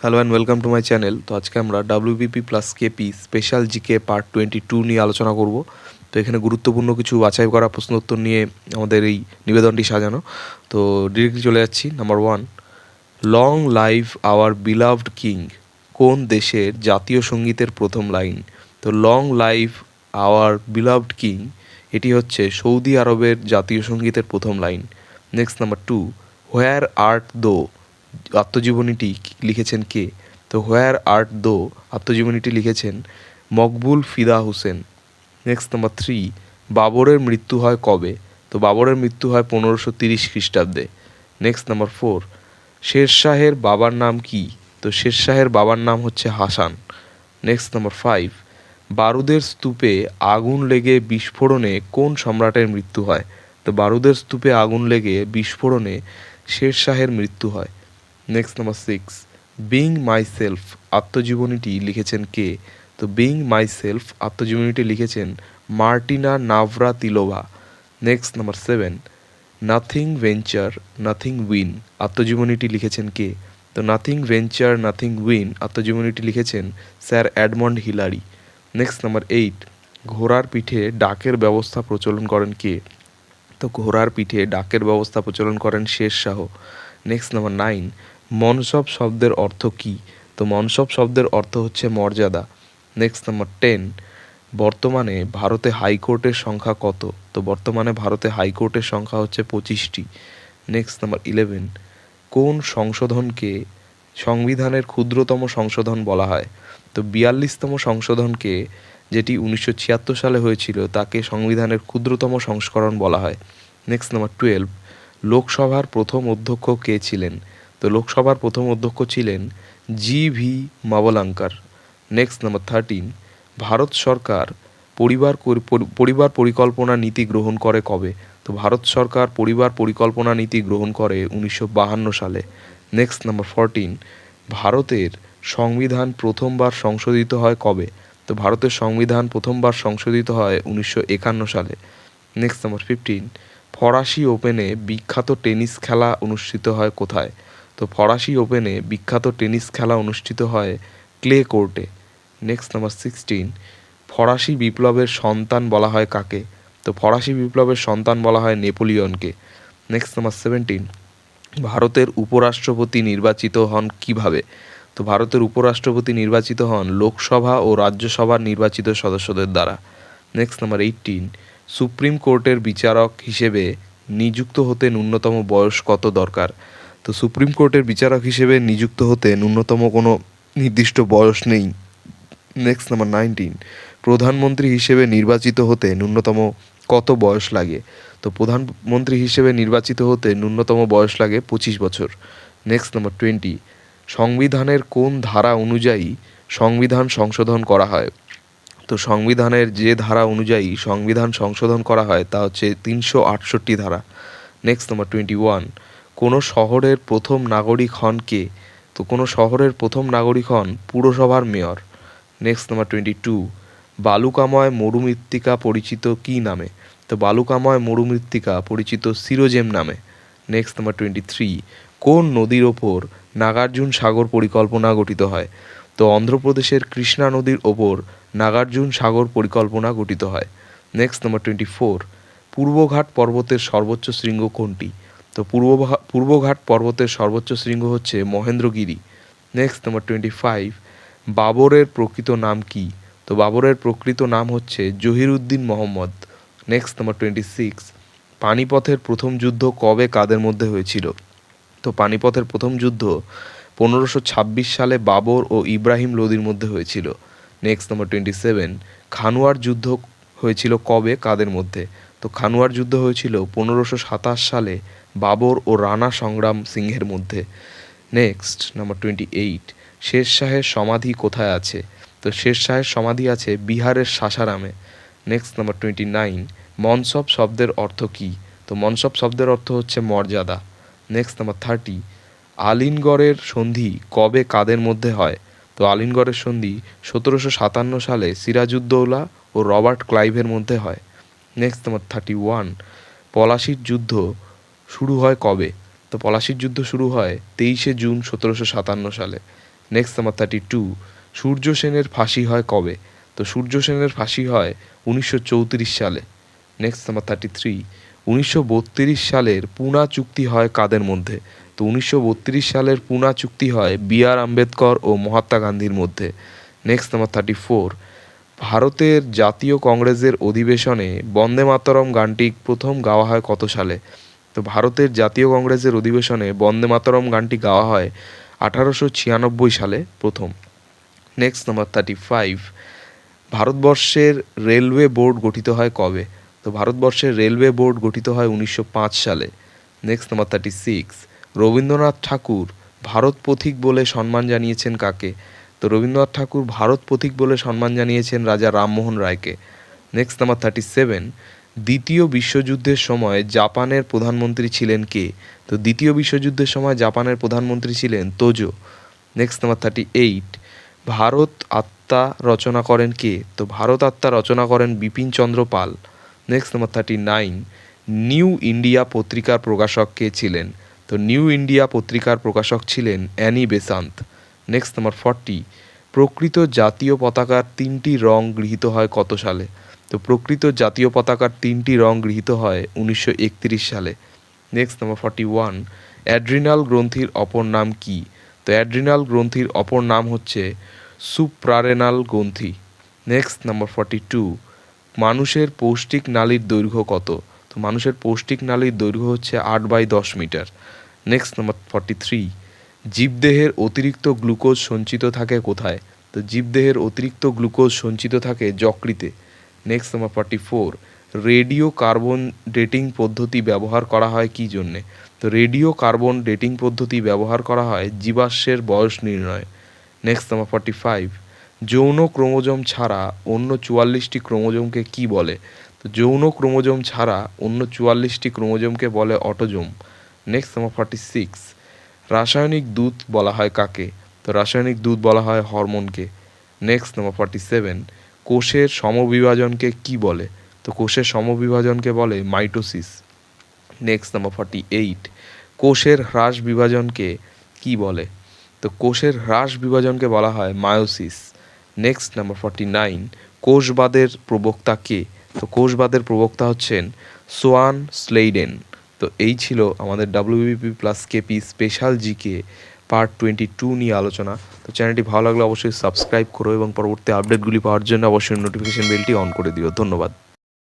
Hello and welcome to my channel তো আজকে আমরা WBP plus KP special GK part twenty two নিয়ে আলোচনা করব। তো এখানে গুরুত্বপূর্ণ কিছু বাছাই করা প্রশ্নোত্তর নিয়ে আমাদের এই নিবেদনটি সাজানো। তো ডিরেক্টলি চলে যাচ্ছি। Number one long live our beloved king কোন দেশের জাতীয় সঙ্গীতের প্রথম লাইন তো long live our beloved king এটি হচ্ছে সৌদি আরবের জাতীয় সঙ্গীতের প্রথম line next number two where art thou আত্মজীবনীটি লিখেছেন কে? তো হোয়ার আর্ট দো আত্মজীবনীটি লিখেছেন Maqbool Fida Hussain. Next number three, বাবরের মৃত্যু হয় কবে? তো বাবরের মৃত্যু হয় পনেরোশো তিরিশ খ্রিস্টাব্দে। নেক্সট নাম্বার ফোর শেরশাহের বাবার নাম কি? তো শেরশাহের বাবার নাম হচ্ছে হাসান। নেক্সট নাম্বার ফাইভ, বারুদের স্তূপে আগুন লেগে বিস্ফোরণে কোন সম্রাটের মৃত্যু হয়? তো বারুদের স্তূপে আগুন লেগে বিস্ফোরণে শেরশাহের মৃত্যু হয়। Next number six being myself আত্মজীবনীটি লিখেছেন কে? তো বিং মাই সেলফ আত্মজীবনীটি লিখেছেন Martina Navratilova next number seven nothing venture nothing win আত্মজীবনীটি লিখেছেন কে? তো নাথিং ভেঞ্চার নাথিং উইন আত্মজীবনীটি লিখেছেন sir Edmund Hillary. Next number eight ঘোড়ার পিঠে ডাকের ব্যবস্থা প্রচলন করেন কে? তো ঘোড়ার পিঠে ডাকের ব্যবস্থা প্রচলন করেন Sher Shah next number nine মনসব শব্দের অর্থ কী? তো মনসব শব্দের অর্থ হচ্ছে মর্যাদা। নেক্সট নাম্বার টেন বর্তমানে ভারতে হাইকোর্টের সংখ্যা কত? তো বর্তমানে ভারতে হাইকোর্টের সংখ্যা হচ্ছে পঁচিশটি। নেক্সট নাম্বার ইলেভেন কোন সংশোধনকে সংবিধানের ক্ষুদ্রতম সংশোধন বলা হয়? তো বিয়াল্লিশতম সংশোধনকে, যেটি উনিশশো ছিয়াত্তর সালে হয়েছিল, তাকে সংবিধানের ক্ষুদ্রতম সংস্করণ বলা হয়। নেক্সট নাম্বার টুয়েলভ লোকসভার প্রথম অধ্যক্ষ কে ছিলেন? তো লোকসভার প্রথম অধ্যক্ষ ছিলেন G V Mavalankar. Next number thirteen Bharat সরকার পরিবার পরিবার পরিকল্পনা নীতি গ্রহণ করে কবে? তো ভারত সরকার পরিবার পরিকল্পনা নীতি গ্রহণ করে উনিশশো সালে। নেক্সট নাম্বার ফোরটিন ভারতের সংবিধান প্রথমবার সংশোধিত হয় কবে? তো ভারতের সংবিধান প্রথমবার সংশোধিত হয় উনিশশো একান্ন সালে। নেক্সট নাম্বার ফিফটিন ফরাসি ওপেনে বিখ্যাত টেনিস খেলা অনুষ্ঠিত হয় কোথায়? তো ফরাসি ওপেনে বিখ্যাত টেনিস খেলা অনুষ্ঠিত হয় ক্লে কোর্টে। নেক্সট নাম্বার সিক্সটিন, ফরাসি বিপ্লবের সন্তান বলা হয় কাকে? তো ফরাসি বিপ্লবের সন্তান বলা হয় নেপোলিয়নকে। নেক্সট নাম্বার সেভেন্টিন, ভারতের উপরাষ্ট্রপতি নির্বাচিত হন কীভাবে? তো ভারতের উপরাষ্ট্রপতি নির্বাচিত হন লোকসভা ও রাজ্যসভার নির্বাচিত সদস্যদের দ্বারা। নেক্সট নাম্বার এইটিন, সুপ্রিম কোর্টের বিচারক হিসেবে নিযুক্ত হতে ন্যূনতম বয়স কত দরকার? তো সুপ্রিম কোর্টের বিচারক হিসেবে নিযুক্ত হতে ন্যূনতম কোনো নির্দিষ্ট বয়স নেই। নেক্সট নাম্বার নাইনটিন প্রধানমন্ত্রী হিসেবে নির্বাচিত হতে ন্যূনতম কত বয়স লাগে? তো প্রধানমন্ত্রী হিসেবে নির্বাচিত হতে ন্যূনতম বয়স লাগে পঁচিশ বছর। নেক্সট নাম্বার টোয়েন্টি সংবিধানের কোন ধারা অনুযায়ী সংবিধান সংশোধন করা হয়? তো সংবিধানের যে ধারা অনুযায়ী সংবিধান সংশোধন করা হয় তা হচ্ছে তিনশো আটষট্টি ধারা। নেক্সট নাম্বার টোয়েন্টি ওয়ান কোনো শহরের প্রথম নাগরিক হন কে? তো কোনো শহরের প্রথম নাগরিক হন পুরসভার mayor. Next number twenty two বালুকাময় মরুমৃত্তিকা পরিচিত কী নামে? তো বালুকাময় মরুমৃত্তিকা পরিচিত সিরোজেম নামে। নেক্সট নাম্বার টোয়েন্টি থ্রি কোন নদীর ওপর নাগার্জুন সাগর পরিকল্পনা গঠিত হয়? তো অন্ধ্রপ্রদেশের কৃষ্ণা নদীর ওপর নাগার্জুন সাগর পরিকল্পনা গঠিত হয়। নেক্সট নাম্বার টোয়েন্টি ফোর পূর্বঘাট পর্বতের সর্বোচ্চ শৃঙ্গ কোনটি? তো পূর্ব পূর্বঘাট পর্বতের সর্বোচ্চ শৃঙ্গ হচ্ছে Mahendragiri. Next number twenty five বাবরের প্রকৃত নাম কি? তো বাবরের প্রকৃত নাম হচ্ছে Zahiruddin Muhammad. Next number twenty six পানিপথের প্রথম যুদ্ধ কবে কাদের মধ্যে হয়েছিল? তো পানিপথের প্রথম যুদ্ধ পনেরোশো ছাব্বিশ সালে বাবর ও ইব্রাহিম লোদির মধ্যে হয়েছিল। নেক্সট নাম্বার টোয়েন্টি সেভেন খানুয়ার যুদ্ধ হয়েছিল কবে কাদের মধ্যে? তো খানুয়ার যুদ্ধ হয়েছিল পনেরোশো সাতাশ সালে বাবর ও রানা সংগ্রাম সিংহের মধ্যে। Next number twenty eight Sher শাহের সমাধি কোথায় আছে? তো শের শাহের সমাধি আছে বিহারের সাসারামে। নেক্সট নাম্বার টোয়েন্টি নাইন মনসব শব্দের অর্থ কী? তো মনসব শব্দের অর্থ হচ্ছে মর্যাদা। নেক্সট নাম্বার থার্টি আলিনগড়ের সন্ধি কবে কাদের মধ্যে হয়? তো আলিনগড়ের সন্ধি সতেরোশো সাতান্ন সালে সিরাজউদ্দৌলা ও রবার্ট ক্লাইভের মধ্যে হয়। নেক্সট নাম্বার থার্টি ওয়ান পলাশির যুদ্ধ শুরু হয় কবে? তো পলাশির যুদ্ধ শুরু হয় তেইশে জুন সতেরোশো সাতান্ন সালে। নেক্সট নাম্বার থার্টি টু সূর্য সেনের ফাঁসি হয় কবে? তো সূর্য সেনের ফাঁসি হয় উনিশশো চৌত্রিশ সালে। নেক্সট নাম্বার থার্টি থ্রি উনিশশো বত্রিশ সালের পুনা চুক্তি হয় কাদের মধ্যে? তো উনিশশো বত্রিশ সালের পুনা চুক্তি হয় বি আর আম্বেদকর ও মহাত্মা গান্ধীর মধ্যে। নেক্সট নাম্বার থার্টি ফোর ভারতের জাতীয় কংগ্রেসের অধিবেশনে বন্দে মাতরম গানটি প্রথম গাওয়া হয় কত সালে? তো ভারতের জাতীয় কংগ্রেসের অধিবেশনে বন্দে মাতরম গানটি গাওয়া হয় আঠারোশো ছিয়ানব্বই সালে প্রথম। নেক্সট নাম্বার থার্টি ফাইভ ভারতবর্ষের রেলওয়ে বোর্ড গঠিত হয় কবে? তো ভারতবর্ষের রেলওয়ে বোর্ড গঠিত হয় উনিশশো পাঁচ সালে। Next number thirty six Rabindranath Thakur Bharat Pathik বলে সম্মান জানিয়েছেন কাকে? তো রবীন্দ্রনাথ ঠাকুর ভারত পথিক বলে সম্মান জানিয়েছেন রাজা রামমোহন রায়কে। নেক্সট নাম্বার থার্টি সেভেন দ্বিতীয় বিশ্বযুদ্ধের সময় জাপানের প্রধানমন্ত্রী ছিলেন কে? তো দ্বিতীয় বিশ্বযুদ্ধের সময় জাপানের প্রধানমন্ত্রী ছিলেন Tojo. Next number thirty eight Bharat Atma রচনা করেন কে? তো ভারত আত্মা রচনা করেন Bipin Chandra Pal. Next number thirty nine New India পত্রিকার প্রকাশক কে ছিলেন? তো নিউ ইন্ডিয়া পত্রিকার প্রকাশক ছিলেন Annie Besant. Next number forty প্রকৃত জাতীয় পতাকার তিনটি রং গৃহীত হয় কত সালে? তো প্রকৃত জাতীয় পতাকার তিনটি রং গৃহীত হয় উনিশশো একত্রিশ সালে। Next number forty one adrenal গ্রন্থির অপর নাম কি? তো অ্যাড্রিনাল গ্রন্থির অপর নাম হচ্ছে সুপ্রারেনাল গ্রন্থি। নেক্সট নাম্বার ফর্টি টু মানুষের পৌষ্টিক নালীর দৈর্ঘ্য কত? তো মানুষের পৌষ্টিক নালীর দৈর্ঘ্য হচ্ছে আট বাই দশ metre. Next number forty three জীবদেহের অতিরিক্ত গ্লুকোজ সঞ্চিত থাকে কোথায়? তো জীবদেহের অতিরিক্ত গ্লুকোজ সঞ্চিত থাকে যকৃতে। Next number forty four radio carbon dating পদ্ধতি ব্যবহার করা হয় কী জন্যে? তো রেডিও কার্বন ডেটিং পদ্ধতি ব্যবহার করা হয় জীবাশ্মের বয়স নির্ণয়। নেক্সট নাম্বার ফর্টি ফাইভ যৌন ক্রোমোজোম ছাড়া অন্য চুয়াল্লিশটি ক্রোমোজোমকে কি বলে? তো যৌন ক্রোমোজোম ছাড়া অন্য চুয়াল্লিশটি ক্রোমোজোমকে বলে autosome. Next number forty six রাসায়নিক দুধ বলা হয় কাকে? তো রাসায়নিক দুধ বলা হয় হরমোনকে। নেক্সট নাম্বার ফর্টি সেভেন কোষের সমবিভাজনকে কি বলে? তো কোষের সমবিভাজনকে বলে mitosis. Next number forty eight কোষের হ্রাস বিভাজনকে কি বলে? তো কোষের হ্রাস বিভাজনকে বলা হয় meiosis. Next number forty nine কোষবাদের প্রবক্তা কে? তো কোষবাদের প্রবক্তা হচ্ছেন সোয়ান স্লেইডেন। তো এই ছিল আমাদের WBP plus KP special GK part twenty two নিয়ে আলোচনা। তো চ্যানেলটি ভালো লাগলে অবশ্যই সাবস্ক্রাইব করো এবং পরবর্তী আপডেটগুলি পাওয়ার জন্য অবশ্যই নোটিফিকেশন বেলটি অন করে দিও। ধন্যবাদ।